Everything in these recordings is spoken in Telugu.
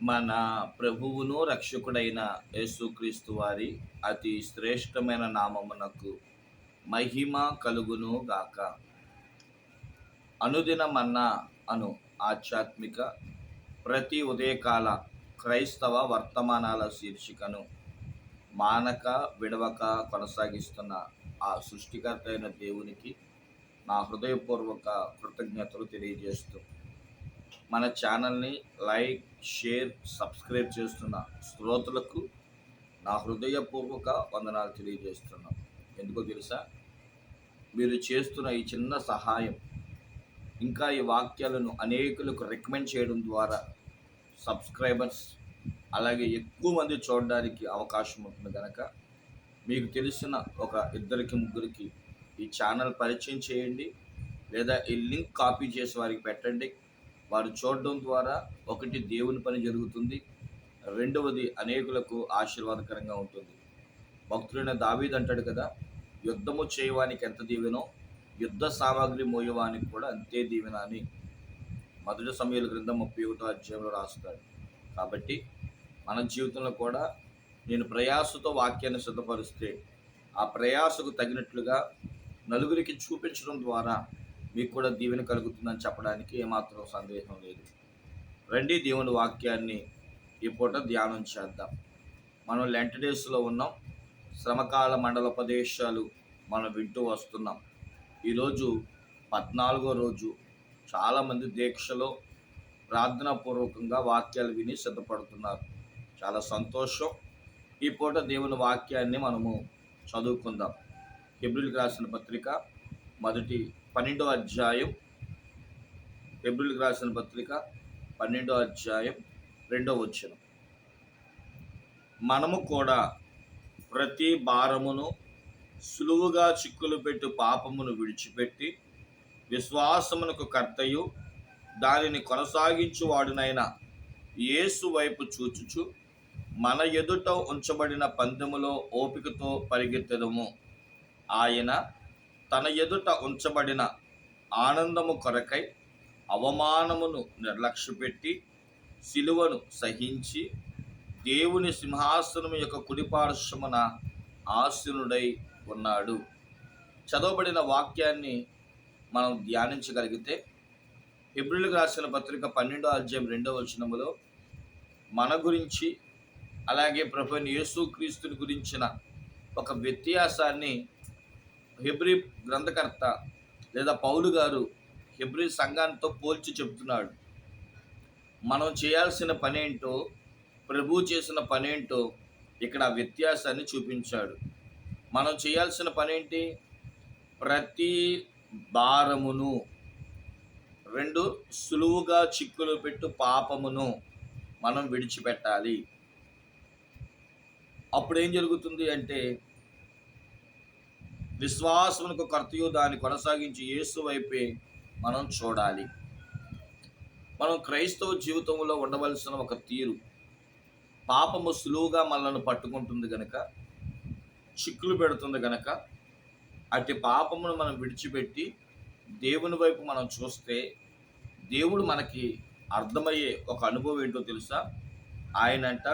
మన ప్రభువును రక్షకుడైన యేసుక్రీస్తు వారి అతి శ్రేష్టమైన నామమునకు మహిమ కలుగును గాక. అనుదిన మన్నా అను ఆధ్యాత్మిక ప్రతి ఉదయకాల క్రైస్తవ వర్తమానాల శీర్షికను మానక విడవక కొనసాగిస్తున్న ఆ సృష్టికర్త అయిన దేవునికి నా హృదయపూర్వక కృతజ్ఞతలు తెలియజేస్తూ మన ఛానల్ని లైక్ షేర్ సబ్స్క్రైబ్ చేస్తున్న శ్రోతలకు నా హృదయపూర్వక వందనాలు తెలియజేస్తున్నాం. ఎందుకో తెలుసా? మీరు చేస్తున్న ఈ చిన్న సహాయం ఇంకా ఈ వాక్యాలను అనేకులకు రికమెండ్ చేయడం ద్వారా సబ్స్క్రైబర్స్ అలాగే ఎక్కువ మంది చూడడానికి అవకాశం ఉంటుంది కనుక మీకు తెలిసిన ఒక ఇద్దరికి ముగ్గురికి ఈ ఛానల్ పరిచయం చేయండి లేదా ఈ లింక్ కాపీ చేసి వారికి పెట్టండి. వారు చూడడం ద్వారా ఒకటి దేవుని పని జరుగుతుంది రెండవది అనేకులకు ఆశీర్వాదకరంగా ఉంటుంది. భక్తుడైన దావీద్ అంటాడు కదా యుద్ధము చేయవానికి ఎంత దీవెనో యుద్ధ సామాగ్రి మోయవానికి కూడా అంతే దీవెన అని మొదటి సమయాల క్రింద ముప్పై ఒకటో అధ్యాయంలో రాస్తాడు. కాబట్టి మన జీవితంలో కూడా నేను ప్రయాసతో వాక్యాన్ని సిద్ధపరిస్తే ఆ ప్రయాసకు తగినట్లుగా నలుగురికి చూపించడం ద్వారా మీకు కూడా దీవెన కలుగుతుందని చెప్పడానికి ఏమాత్రం సందేహం లేదు. రండి దేవుని వాక్యాన్ని ఈ పూట ధ్యానం చేద్దాం. మనం లెంట్ డేస్లో ఉన్నాం. శ్రమకాల మండలోపదేశాలు మనం వింటూ వస్తున్నాం. ఈరోజు పద్నాలుగో రోజు చాలామంది దీక్షలో ప్రార్థనాపూర్వకంగా వాక్యాలు విని సిద్ధపడుతున్నారు. చాలా సంతోషం. ఈ పూట దేవుని వాక్యాన్ని మనము చదువుకుందాం. ఎబ్రిల్కి రాసిన పత్రిక మొదటి పన్నెండో అధ్యాయం ఎబ్రిల్కి రాసిన పత్రిక పన్నెండో అధ్యాయం రెండో వచ్చిన మనము కూడా ప్రతి భారమును సులువుగా చిక్కులు పెట్టు పాపమును విడిచిపెట్టి విశ్వాసమునకు కర్తయు దానిని కొనసాగించువాడునైన యేసు వైపు చూచుచు మన ఎదుట ఉంచబడిన పందెములో ఓపికతో పరిగెత్తడము ఆయన తన ఎదుట ఉంచబడిన ఆనందము కొరకై అవమానమును నిర్లక్ష్యపెట్టి సిలువను సహించి దేవుని సింహాసనం యొక్క కుడిపార్శ్వమున ఆసీనుడై ఉన్నాడు. చదవబడిన వాక్యాన్ని మనం ధ్యానించగలిగితే ఏప్రిల్కి రాసిన పత్రిక పన్నెండో అధ్యాయం రెండో వచనములో మన గురించి అలాగే ప్రభుని యేసుక్రీస్తుని గురించిన ఒక వ్యత్యాసాన్ని హెబ్రి గ్రంథకర్త లేదా పౌలు గారు హెబ్రి సంఘాంతో పోల్చి చెప్తున్నాడు మనం చేయాల్సిన పనేంటో ప్రభు చేసిన పనేంటో ఇక్కడ వ్యత్యాసాన్ని చూపించాడు. మనం చేయాల్సిన పనేంటి? ప్రతి భారమును రెండు సులువుగా చిక్కులు పెట్టు పాపమును మనం విడిచిపెట్టాలి. అప్పుడు ఏం జరుగుతుంది అంటే విశ్వాసమునకు కర్తయు దాన్ని కొనసాగించి యేసు వైపే మనం చూడాలి. మనం క్రైస్తవ జీవితంలో ఉండవలసిన ఒక తీరు. పాపము సులువుగా మనల్ని పట్టుకుంటుంది కనుక చిక్కులు పెడుతుంది కనుక అట్టి పాపమును మనం విడిచిపెట్టి దేవుని వైపు మనం చూస్తే దేవుడు మనకి అర్థమయ్యే ఒక అనుభవం ఏంటో తెలుసా? ఆయనంట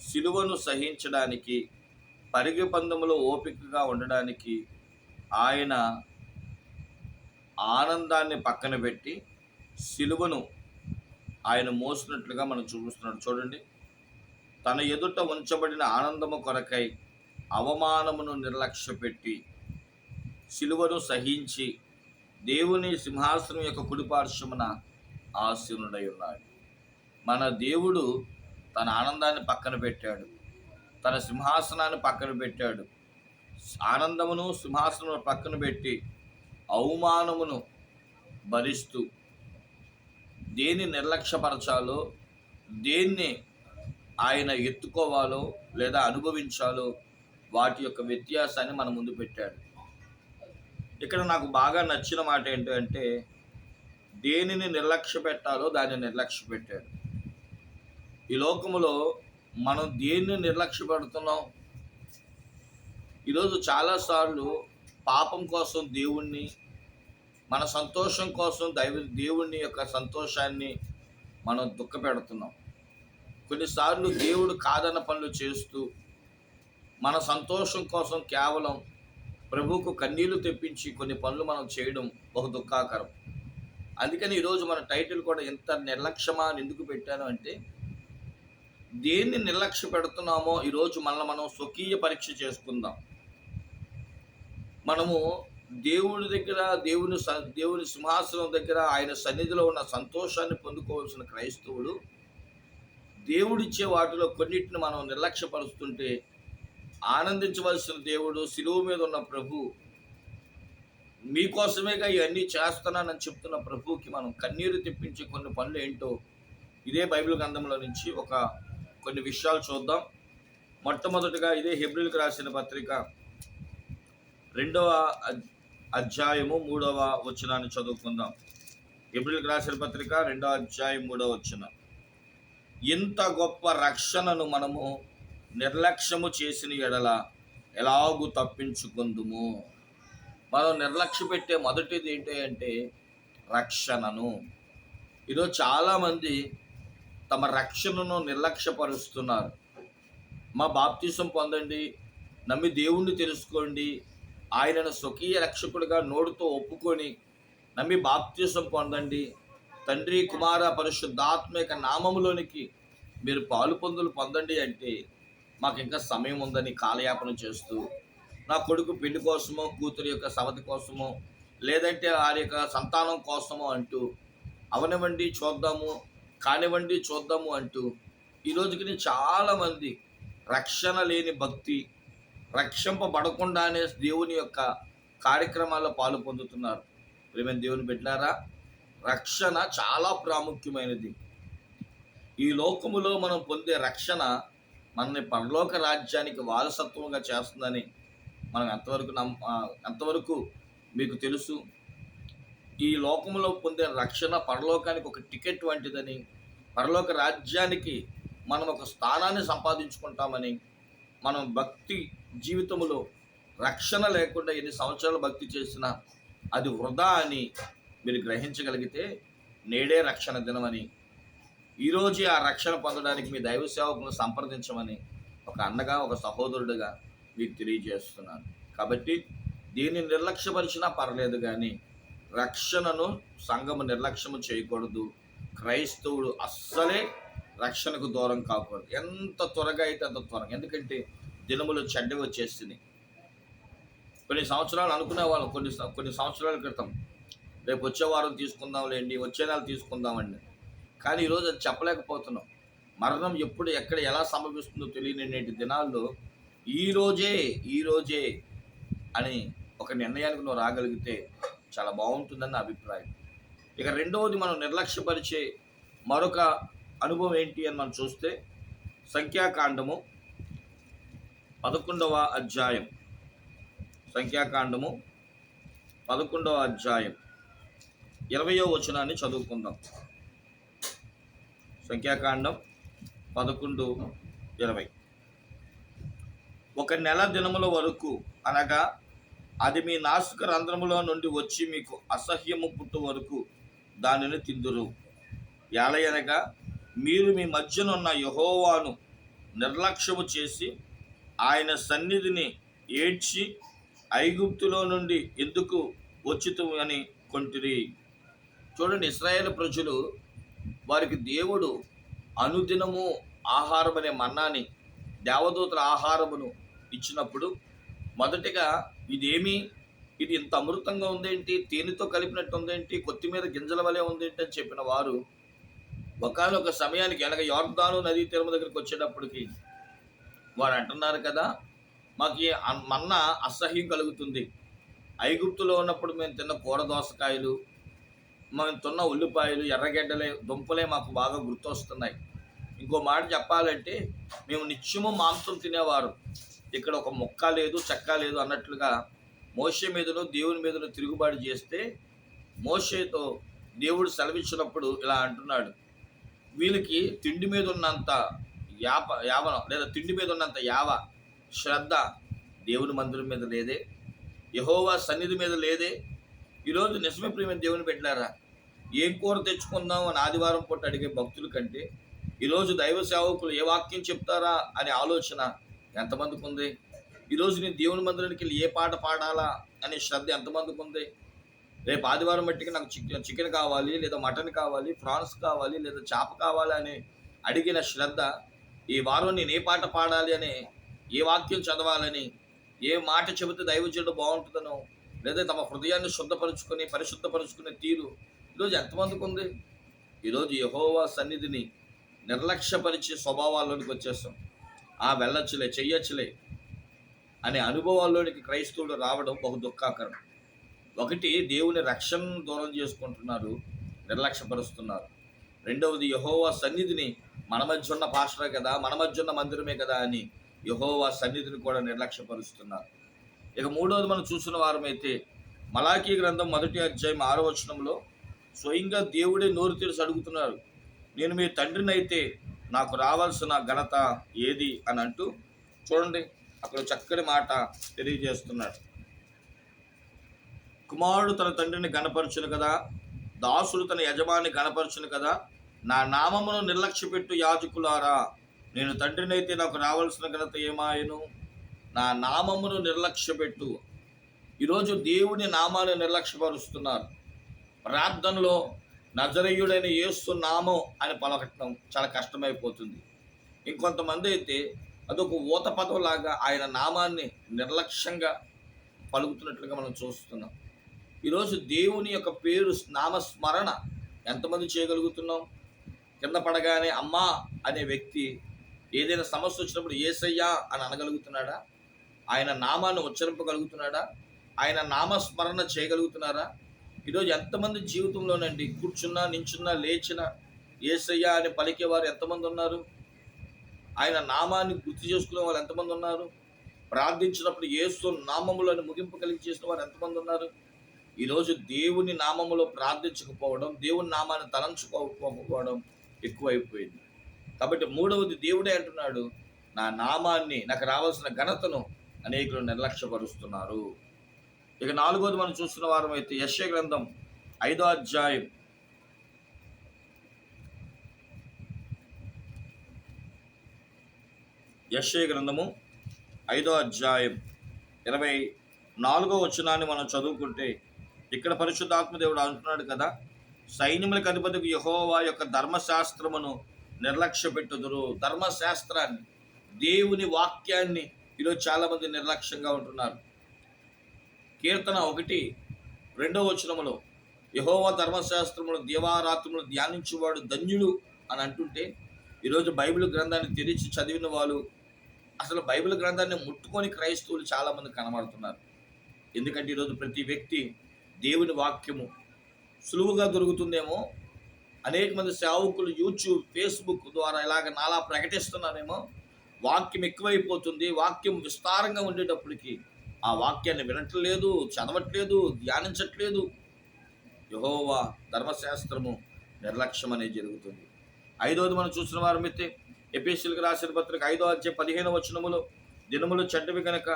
సిలువను సహించడానికి పరిగె పందములో ఓపికగా ఉండడానికి ఆయన ఆనందాన్ని పక్కన పెట్టి సిలువను ఆయన మోసినట్లుగా మనం చూపిస్తున్నాడు. చూడండి. తన ఎదుట ఉంచబడిన ఆనందము కొరకై అవమానమును నిర్లక్ష్యపెట్టి సిలువను సహించి దేవుని సింహాసనం యొక్క కుడిపార్శ్వమున ఆసీనుడై ఉన్నాడు. మన దేవుడు తన ఆనందాన్ని పక్కన పెట్టాడు. తన సింహాసనాన్ని పక్కన పెట్టాడు. ఆనందమును సింహాసనం పక్కన పెట్టి అవమానమును భరిస్తూ దేన్ని నిర్లక్ష్యపరచాలో దేన్ని ఆయన ఎత్తుకోవాలో లేదా అనుభవించాలో వాటి యొక్క వ్యత్యాసాన్ని మన ముందు పెట్టాడు. ఇక్కడ నాకు బాగా నచ్చిన మాట ఏంటంటే దేనిని నిర్లక్ష్య పెట్టాలో దాన్ని నిర్లక్ష్య పెట్టాడు ఈ లోకములో మనం దేన్ని నిర్లక్ష్య పెడుతున్నాం ఈరోజు చాలాసార్లు పాపం కోసం దేవుణ్ణి మన సంతోషం కోసం దైవ దేవుని యొక్క సంతోషాన్ని మనం దుఃఖ పెడుతున్నాం కొన్నిసార్లు దేవుడు కాదన్న పనులు చేస్తూ మన సంతోషం కోసం కేవలం ప్రభువుకు కన్నీళ్ళు తెప్పించి కొన్ని పనులు మనం చేయడం బహు దుఃఖాకరం. అందుకని ఈరోజు మన టైటిల్ కూడా ఎంత నిర్లక్ష్యమా అని ఎందుకు పెట్టాను అంటే దేన్ని నిర్లక్ష్య పెడుతున్నామో ఈరోజు మనల్ని మనం స్వకీయ పరీక్ష చేసుకుందాం. మనము దేవుడి దగ్గర దేవుని స- దేవుని సింహాసనం దగ్గర ఆయన సన్నిధిలో ఉన్న సంతోషాన్ని పొందుకోవాల్సిన క్రైస్తవుడు దేవుడిచ్చే వాటిలో కొన్నిటిని మనం నిర్లక్ష్యపరుస్తుంటే ఆనందించవలసిన దేవుడు శిలువ మీద ఉన్న ప్రభు మీకోసమేగా ఇవన్నీ చేస్తున్నానని చెప్తున్న ప్రభుకి మనం కన్నీరు తెప్పించే కొన్ని పనులు ఏంటో ఇదే బైబిల్ గ్రంథంలో నుంచి ఒక కొన్ని విషయాలు చూద్దాం. మొట్టమొదటిగా ఇదే హెబ్రిల్కి రాసిన పత్రిక. రెండవ అధ్యాయము మూడవ వచనాన్ని చదువుకుందాం. హెబ్రిల్కి రాసిన పత్రిక రెండవ అధ్యాయం మూడవ వచనం. ఇంత గొప్ప రక్షణను మనము నిర్లక్ష్యము చేసిన ఎడల ఎలాగూ తప్పించుకుందుము? మనం నిర్లక్ష్య పెట్టే మొదటిది ఏంటి అంటే రక్షణను. ఈరోజు చాలామంది తమ రక్షణను నిర్లక్ష్యపరుస్తున్నారు. మా బాప్తీసం పొందండి. నమ్మి దేవుణ్ణి తెలుసుకోండి. ఆయనను స్వకీయ రక్షకుడిగా నోడుతో ఒప్పుకొని నమ్మి బాప్తీసం పొందండి. తండ్రి కుమార పరిశుద్ధాత్మక నామములోనికి మీరు పాలు పొందులు పొందండి అంటే మాకు ఇంకా సమయం ఉందని కాలయాపన చేస్తూ నా కొడుకు పెళ్ళి కోసమో కూతురు యొక్క సవతి కోసమో లేదంటే వారి యొక్క సంతానం కోసమో అంటూ అవనివ్వండి చూద్దాము. కానివ్వండి చూద్దాము అంటూ ఈ రోజుకి చాలామంది రక్షణ లేని భక్తి రక్షింపబడకుండానే దేవుని యొక్క కార్యక్రమాల్లో పాలు పొందుతున్నారు. ప్రేమైన దేవుని పెట్టారా రక్షణ చాలా ప్రాముఖ్యమైనది. ఈ లోకములో మనం పొందే రక్షణ మనల్ని పరలోక రాజ్యానికి వారసత్వంగా చేస్తుందని మనం ఎంతవరకు నమ్ ఎంతవరకు మీకు తెలుసు? ఈ లోకంలో పొందే రక్షణ పరలోకానికి ఒక టికెట్ వంటిదని పరలోక రాజ్యానికి మనం ఒక స్థానాన్ని సంపాదించుకుంటామని మనం భక్తి జీవితంలో రక్షణ లేకుండా ఎన్ని సంవత్సరాలు భక్తి చేసినా అది వృధా అని మీరు గ్రహించగలిగితే నేడే రక్షణ దినమని ఈరోజు ఆ రక్షణ పొందడానికి మీ దైవ సేవకులను సంప్రదించమని ఒక అన్నగా ఒక సహోదరుడిగా మీకు తెలియజేస్తున్నాను. కాబట్టి దీన్ని నిర్లక్ష్యపరిచినా పర్లేదు కానీ రక్షణను సంఘము నిర్లక్ష్యము చేయకూడదు. క్రైస్తవుడు అస్సలే రక్షణకు దూరం కాకూడదు. ఎంత త్వరగా అయితే అంత త్వరగా. ఎందుకంటే దినములు చెడ్డ వచ్చేస్తుంది కొన్ని సంవత్సరాలు అనుకునే వాళ్ళం. కొన్ని కొన్ని సంవత్సరాల క్రితం రేపు వచ్చే వారం తీసుకుందాంలేండి వచ్చే నెల తీసుకుందామండి. కానీ ఈరోజు అది చెప్పలేకపోతున్నాం. మరణం ఎప్పుడు ఎక్కడ ఎలా సంభవిస్తుందో తెలియని నేటి దినాల్లో ఈ రోజే ఈ రోజే అని ఒక నిర్ణయానికి నువ్వు రాగలిగితే చాలా బాగుంటుందని నా అభిప్రాయం. ఇక రెండవది మనం నిర్లక్ష్యపరిచే మరొక అనుభవం ఏంటి అని మనం చూస్తే సంఖ్యాకాండము పదకొండవ అధ్యాయం. సంఖ్యాకాండము పదకొండవ అధ్యాయం. ఇరవయో వచనాన్ని చదువుకుందాం. సంఖ్యాకాండం పదకొండు ఇరవై. ఒక నెల దినముల వరకు అనగా అది మీ నాసిక రంధ్రములో నుండి వచ్చి మీకు అసహ్యము పుట్టు వరకు దానిని తిందురు. ఎలయనగా మీరు మీ మధ్యనున్న యహోవాను నిర్లక్ష్యము చేసి ఆయన సన్నిధిని ఏడ్చి ఐగుప్తులో నుండి ఎందుకు వచ్చితు అని కొంటిరి. చూడండి ఇస్రాయేల్ ప్రజలు వారికి దేవుడు అనుదినము ఆహారం అనే మన్నాని దేవదూతల ఆహారమును ఇచ్చినప్పుడు మొదటిగా ఇదేమి ఇది ఇంత అమృతంగా ఉందేంటి తేనెతో కలిపినట్టు ఉందేంటి కొత్తిమీర గింజల వలె ఉందేంటి అని చెప్పిన వారు ఒకనొక సమయానికి అనగా యోర్దాను నదీ తీరం దగ్గరికి వచ్చేటప్పటికి వారు అంటున్నారు కదా మాకు మన్న అసహ్యం కలుగుతుంది. ఐగుప్తులో ఉన్నప్పుడు మేము తిన్న కూర దోసకాయలు మేము తిన్న ఉల్లిపాయలు ఎర్రగడ్డలే దుంపలే మాకు బాగా గుర్తొస్తున్నాయి. ఇంకో మాట చెప్పాలంటే మేము నిత్యము మాంసం తినేవారు. ఇక్కడ ఒక మొక్క లేదు చెక్క లేదు అన్నట్లుగా మోషే మీదను దేవుని మీదను తిరుగుబాటు చేస్తే మోషేతో దేవుడు సెలవిచ్చినప్పుడు ఇలా అంటున్నాడు. వీళ్ళకి తిండి మీద ఉన్నంత యాప యావన లేదా తిండి మీద ఉన్నంత యావ శ్రద్ధ దేవుని మందిరం మీద లేదే. యహోవా సన్నిధి మీద లేదే. ఈరోజు నిజమే ప్రేమ దేవుని పెట్టారా ఏం కూర తెచ్చుకుందాం అని ఆదివారం పూట అడిగే భక్తుల కంటే ఈరోజు దైవ సేవకులు ఏ వాక్యం చెప్తారా అనే ఆలోచన ఎంతమందికి ఉంది ఈరోజు నేను దేవుని మందిరానికి వెళ్ళి ఏ పాట పాడాలా అనే శ్రద్ధ ఎంతమందికి ఉంది రేపు ఆదివారం మట్టికి నాకు చికెన్ చికెన్ కావాలి లేదా మటన్ కావాలి ప్రాన్స్ కావాలి లేదా చేప కావాలి అని అడిగిన శ్రద్ధ ఈ వారం నేను ఏ పాట పాడాలి అని ఏ వాక్యం చదవాలని ఏ మాట చెబితే దైవజుడు బాగుంటుందనో లేదా తమ హృదయాన్ని శుద్ధపరుచుకొని పరిశుద్ధపరుచుకునే తీరు ఈరోజు ఎంతమందికి ఉంది ఈరోజు యహోవా సన్నిధిని నిర్లక్ష్యపరిచే స్వభావాల్లోనికి వచ్చేస్తాం. ఆ వెళ్ళొచ్చులే చెయ్యొచ్చులే అనే అనుభవాల్లోనికి క్రైస్తవుడు రావడం బహు దుఃఖాకరం. ఒకటి దేవుని రక్షణ దూరం చేసుకుంటున్నారు నిర్లక్ష్యపరుస్తున్నారు. రెండవది యహోవా సన్నిధిని మన మధ్య ఉన్న పాస్టరే కదా మన మధ్య ఉన్న మందిరమే కదా అని యహోవా సన్నిధిని కూడా నిర్లక్ష్యపరుస్తున్నారు. ఇక మూడవది మనం చూసిన వారమైతే మలాకీ గ్రంథం మొదటి అధ్యాయం ఆరో వచనంలో స్వయంగా దేవుడే నోరు తెరిచి అడుగుతున్నారు నేను మీ తండ్రినైతే నాకు రావాల్సిన ఘనత ఏది అని అంటూ చూడండి అక్కడ చక్కని మాట తెలియజేస్తున్నాడు. కుమారుడు తన తండ్రిని గణపరచును కదా దాసుడు తన యజమాని గణపరచును కదా నా నామమును నిర్లక్ష్యపెట్టు యాజకులారా నేను తండ్రినైతే నాకు రావాల్సిన ఘనత ఏమాయను? నా నామమును నిర్లక్ష్యపెట్టు. ఈరోజు దేవుని నామాన్ని నిర్లక్ష్యపరుస్తున్నారు. ప్రార్థనలో నజరయుడైన యేసు నామం అని పలకటం చాలా కష్టమైపోతుంది. ఇంకొంతమంది అయితే అదొక ఊత పదవులాగా ఆయన నామాన్ని నిర్లక్ష్యంగా పలుకుతున్నట్లుగా మనం చూస్తున్నాం. ఈరోజు దేవుని యొక్క పేరు నామస్మరణ ఎంతమంది చేయగలుగుతున్నాం? కింద పడగానే అమ్మా అనే వ్యక్తి ఏదైనా సమస్య వచ్చినప్పుడు ఏసయ్యా అని అనగలుగుతున్నాడా? ఆయన నామాన్ని ఉచ్చరింపగలుగుతున్నాడా? ఆయన నామస్మరణ చేయగలుగుతున్నారా? ఈరోజు ఎంతమంది జీవితంలోనండి కూర్చున్నా నించున్నా లేచినా ఏసయ్యా అని పలికేవారు ఎంతమంది ఉన్నారు? ఆయన నామాన్ని గుర్తు చేసుకునే వాళ్ళు ఎంతమంది ఉన్నారు? ప్రార్థించినప్పుడు ఏసు నామములను ముగింపు కలిగి చేసిన వారు ఎంతమంది ఉన్నారు? ఈరోజు దేవుని నామములో ప్రార్థించకపోవడం దేవుని నామాన్ని తలంచుకోకపోవడం ఎక్కువైపోయింది. కాబట్టి మూడవది దేవుడే అంటున్నాడు నా నామాన్ని నాకు రావాల్సిన ఘనతను అనేకులు నిర్లక్ష్యపరుస్తున్నారు. ఇక నాలుగోది మనం చూస్తున్న వారం అయితే యశ గ్రంథం ఐదో అధ్యాయం. యశ్య గ్రంథము ఐదో అధ్యాయం ఇరవై నాలుగో వచనాన్ని మనం చదువుకుంటే ఇక్కడ పరిశుద్ధాత్మదేవుడు అంటున్నాడు కదా సైన్యములకు అధిపతికి యహోవా యొక్క ధర్మశాస్త్రమును నిర్లక్ష్య పెట్టుదురు ధర్మశాస్త్రాన్ని దేవుని వాక్యాన్ని ఈరోజు చాలామంది నిర్లక్ష్యంగా ఉంటున్నారు. కీర్తన ఒకటి రెండవ వచనములో యహోవ ధర్మశాస్త్రములు దేవారాత్రములు ధ్యానించేవాడు ధన్యుడు అని అంటుంటే ఈరోజు బైబిల్ గ్రంథాన్ని తెరిచి చదివిన వాళ్ళు అసలు బైబిల్ గ్రంథాన్ని ముట్టుకొని క్రైస్తవులు చాలామంది కనబడుతున్నారు. ఎందుకంటే ఈరోజు ప్రతి వ్యక్తి దేవుని వాక్యము సులువుగా దొరుకుతుందేమో అనేక మంది సేవకులు యూట్యూబ్ ఫేస్బుక్ ద్వారా ఇలాగ నాలా ప్రకటిస్తున్నారేమో వాక్యం ఎక్కువైపోతుంది వాక్యం విస్తారంగా ఉండేటప్పటికి ఆ వాక్యాన్ని వినట్లేదు చదవట్లేదు ధ్యానించట్లేదు. యహోవా ధర్మశాస్త్రము నిర్లక్ష్యం అనేది జరుగుతుంది. ఐదవది మనం చూసిన వారు అయితే ఎపిఎస్సీలకు రాసిన పత్రిక ఐదో అధ్యయ పదిహేను వచనములు దినములు చెడ్డవి కనుక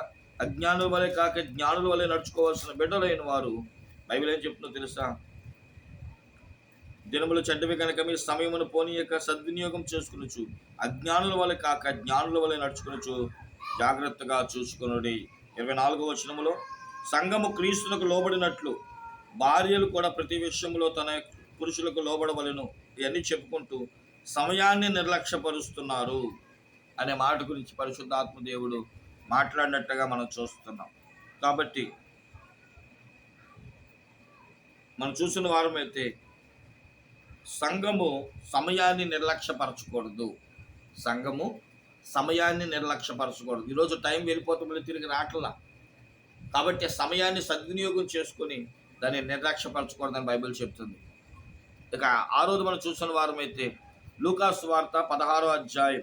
అజ్ఞానుల వలె కాక జ్ఞానుల వలె నడుచుకోవాల్సిన బిడ్డలైన వారు బైబిల్ ఏం చెప్తుందో తెలుసా? దినములు చెడ్డవి కనుక మీ సమయమును పోనీయక సద్వినియోగం చేసుకునొచ్చు అజ్ఞానుల వలె కాక జ్ఞానుల వలె నడుచుకునొచ్చు జాగ్రత్తగా చూసుకునుడి. ఇరవై నాలుగో వచనములో సంఘము క్రీస్తులకు లోబడినట్లు భార్యలు కూడా ప్రతి విషయంలో తన పురుషులకు లోబడవలను ఇవన్నీ చెప్పుకుంటూ సమయాన్ని నిర్లక్ష్యపరుస్తున్నారు అనే మాట గురించి పరిశుద్ధాత్మ దేవుడు మాట్లాడినట్టుగా మనం చూస్తున్నాం. కాబట్టి మనం చూసిన వారమైతే సంఘము సమయాన్ని నిర్లక్ష్యపరచకూడదు. సంఘము సమయాన్ని నిర్లక్ష్యపరచకూడదు. ఈరోజు టైం వెళ్ళిపోతే మళ్ళీ తిరిగి రావట్లా కాబట్టి సమయాన్ని సద్వినియోగం చేసుకొని దాన్ని నిర్లక్ష్యపరచకూడదని బైబిల్ చెప్తుంది. ఇక ఆ రోజు మనం చూసిన వారమైతే లూకాసు వార్త పదహారో అధ్యాయం.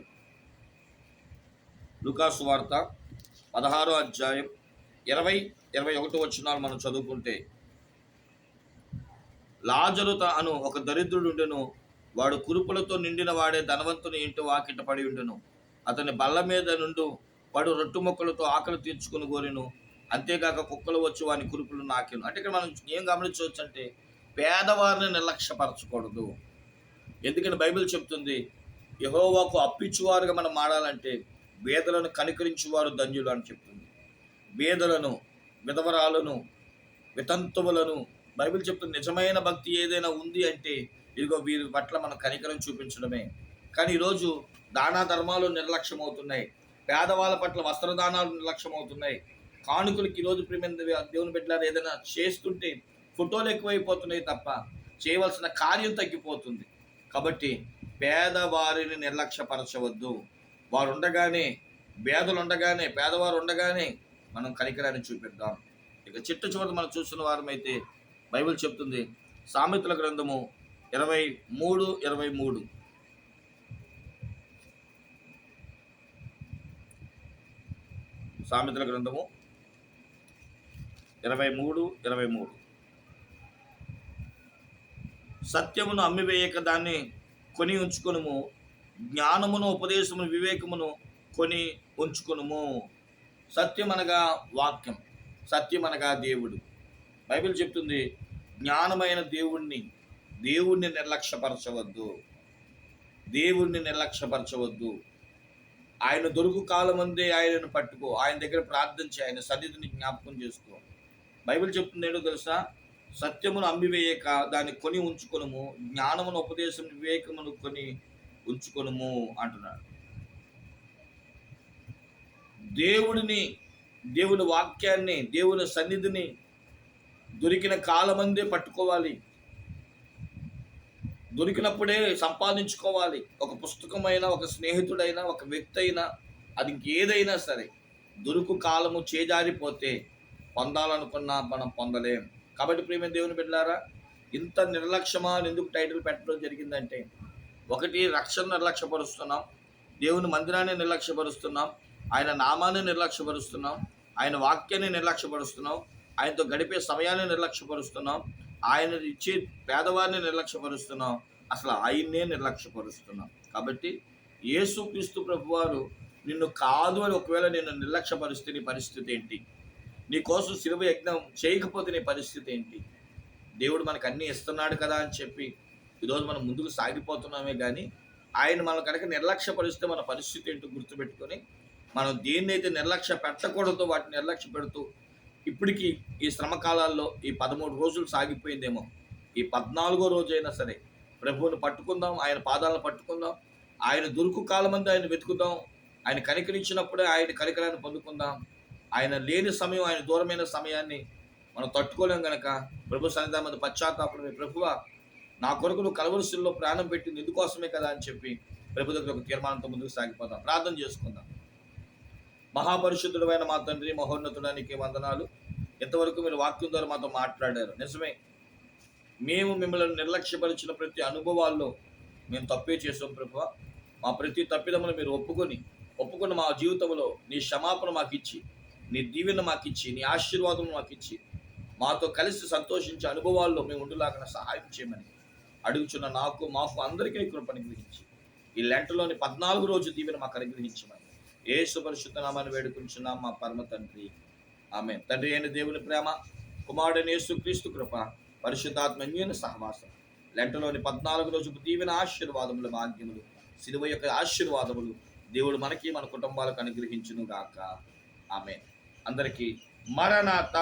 లూకాసు వార్త పదహారో అధ్యాయం ఇరవై ఇరవై ఒకటి వచ్చినాలు మనం చదువుకుంటే లాజరు అను ఒక దరిద్రుడు ఉండెను వాడు కురుపులతో నిండిన వాడే ధనవంతుని ఇంటి వాకిట పడి ఉండెను. అతని బల్ల మీద నుండి పడు రొట్టు మొక్కలతో ఆకలి తీర్చుకుని కోరిను. అంతేకాక కుక్కలు వచ్చి వాని కురుపులు నాకిను. అంటే ఇక్కడ మనం ఏం గమనించవచ్చు అంటే పేదవారిని నిర్లక్ష్యపరచకూడదు. ఎందుకంటే బైబిల్ చెప్తుంది? యహోవాకు అప్పిచ్చువారుగా మనం మాడాలంటే వేదలను కనికరించువారు ధన్యులు అని చెప్తుంది. వేదలను విధవరాలను వితంతువులను బైబిల్ చెప్తుంది. నిజమైన భక్తి ఏదైనా ఉంది అంటే ఇదిగో వీరి పట్ల మనం కనికరం చూపించడమే. కానీ ఈరోజు దానా ధర్మాలు నిర్లక్ష్యం అవుతున్నాయి పేదవాళ్ళ పట్ల వస్త్రదానాలు నిర్లక్ష్యం అవుతున్నాయి కానుకలకి ఈరోజు ప్రేమ దేవుని బిడ్డలారు ఏదైనా చేస్తుంటే ఫోటోలు ఎక్కువైపోతున్నాయి తప్ప చేయవలసిన కార్యం తగ్గిపోతుంది. కాబట్టి పేదవారిని నిర్లక్ష్యపరచవద్దు. వారు ఉండగానే పేదలు ఉండగానే పేదవారు ఉండగానే మనం కనికరాన్ని చూపిద్దాం. ఇక చిట్ట చివరి మనం చూస్తున్న వారమైతే బైబిల్ చెప్తుంది. సామెతల గ్రంథము ఇరవై మూడు ఇరవై మూడు. సామెతల గ్రంథము ఇరవై మూడు ఇరవై మూడు. సత్యమును అమ్మివేయక దాన్ని కొని ఉంచుకొనుము జ్ఞానమును ఉపదేశమును వివేకమును కొని ఉంచుకొనుము. సత్యం అనగా వాక్యం సత్యం అనగా దేవుడు. బైబిల్ చెప్తుంది జ్ఞానమైన దేవుణ్ణి దేవుణ్ణి నిర్లక్ష్యపరచవద్దు. దేవుణ్ణి నిర్లక్ష్యపరచవద్దు. ఆయన దొరుకు కాలమందే ఆయనను పట్టుకో. ఆయన దగ్గర ప్రార్థించి ఆయన సన్నిధిని జ్ఞాపకం చేసుకో. బైబిల్ చెప్తుంది ఏంటో తెలుసా? సత్యమును అమ్మివేయక దాన్ని కొని ఉంచుకొనుము. జ్ఞానమును ఉపదేశం వివేకమును కొని ఉంచుకొనుము అంటున్నాడు. దేవుడిని దేవుని వాక్యాన్ని దేవుని సన్నిధిని దొరికిన కాలమందే పట్టుకోవాలి. దొరికినప్పుడే సంపాదించుకోవాలి. ఒక పుస్తకమైన ఒక స్నేహితుడైనా ఒక వ్యక్తి అయినా అది ఏదైనా సరే దొరుకు కాలము చేజారిపోతే పొందాలనుకున్నా మనం పొందలేం. కాబట్టి ప్రేమ దేవుని బిడ్డారా ఇంత నిర్లక్ష్యమా ఎందుకు టైటిల్ పెట్టడం జరిగిందంటే ఒకటి రక్షణ నిర్లక్ష్యపరుస్తున్నాం దేవుని మందిరాన్ని నిర్లక్ష్యపరుస్తున్నాం ఆయన నామాన్ని నిర్లక్ష్యపరుస్తున్నాం ఆయన వాక్యాన్ని నిర్లక్ష్యపరుస్తున్నాం ఆయనతో గడిపే సమయాన్ని నిర్లక్ష్యపరుస్తున్నాం ఆయన ఇచ్చే పేదవారిని నిర్లక్ష్యపరుస్తున్నాం. అసలు ఆయన్నే నిర్లక్ష్యపరుస్తున్నాం. కాబట్టి యేసుక్రీస్తు ప్రభువారు నిన్ను కాదు అని ఒకవేళ నేను నిర్లక్ష్యపరిస్తే నీ పరిస్థితి ఏంటి? నీ కోసం శిలువ యజ్ఞం చేయకపోతే నీ పరిస్థితి ఏంటి? దేవుడు మనకు అన్నీ ఇస్తున్నాడు కదా అని చెప్పి ఈరోజు మనం ముందుకు సాగిపోతున్నామే కానీ ఆయన మనం కనుక నిర్లక్ష్యపరిస్తే మన పరిస్థితి ఏంటో గుర్తుపెట్టుకొని మనం దేన్నైతే నిర్లక్ష్య పెట్టకూడదో వాటిని నిర్లక్ష్య పెడుతూ ఇప్పటికీ ఈ శ్రమకాలాల్లో ఈ పదమూడు రోజులు సాగిపోయిందేమో. ఈ పద్నాలుగో రోజైనా సరే ప్రభువుని పట్టుకుందాం ఆయన పాదాలను పట్టుకుందాం ఆయన దొరుకు కాలమంది ఆయన వెతుకుదాం ఆయన కనికరించినప్పుడే ఆయన కనికరాన్ని పొందుకుందాం. ఆయన లేని సమయం ఆయన దూరమైన సమయాన్ని మనం తట్టుకోలేం గనక ప్రభు సన్నిధానం మీద పశ్చాత్తాపడమే. ప్రభువ నా కొరకు నువ్వు కలవరిశిల్లో ప్రాణం పెట్టింది ఎందుకోసమే కదా అని చెప్పి ప్రభు దగ్గర ఒక తీర్మానంతో ముందుకు సాగిపోదాం. ప్రార్థన చేసుకుందాం. మహాపరిశుద్ధుడైన మా తండ్రి మహోన్నతుడానికి వందనాలు. ఇంతవరకు మీరు వాక్యం ద్వారా మాతో మాట్లాడారు? నిజమే. మేము మిమ్మల్ని నిర్లక్ష్యపరిచిన ప్రతి అనుభవాల్లో మేము తప్పే చేసాం ప్రభు మా ప్రతి తప్పిదమును మీరు ఒప్పుకొని ఒప్పుకున్న మా జీవితంలో నీ క్షమాపణ మాకు ఇచ్చి నీ దీవెన మాకు ఇచ్చి నీ ఆశీర్వాదం మాకు ఇచ్చి మాతో కలిసి సంతోషించే అనుభవాల్లో మేము ఉండులాగా సహాయం చేయమని అడుగుచున్న నాకు మాకు అందరికీ కృప అనుగ్రహించి ఈ లెంటలోని పద్నాలుగు రోజు దీవెన మాకు అనుగ్రహించమని ఏ సుపరిశుద్ధ నామాన్ని వేడుకుంటున్నాం మా పరమ తండ్రి. ఆమె తండ్రి అయిన దేవుని ప్రేమ కుమారుడైన యేసు క్రీస్తు కృప పరిశుద్ధాత్మన్యను సహవాసం. లెంటలోని పద్నాలుగు రోజు దీవెన ఆశీర్వాదములు భాగ్యములు సిలువ యొక్క ఆశీర్వాదములు దేవుడు మనకి మన కుటుంబాలకు అనుగ్రహించును గాక. ఆమె అందరికీ మరణాత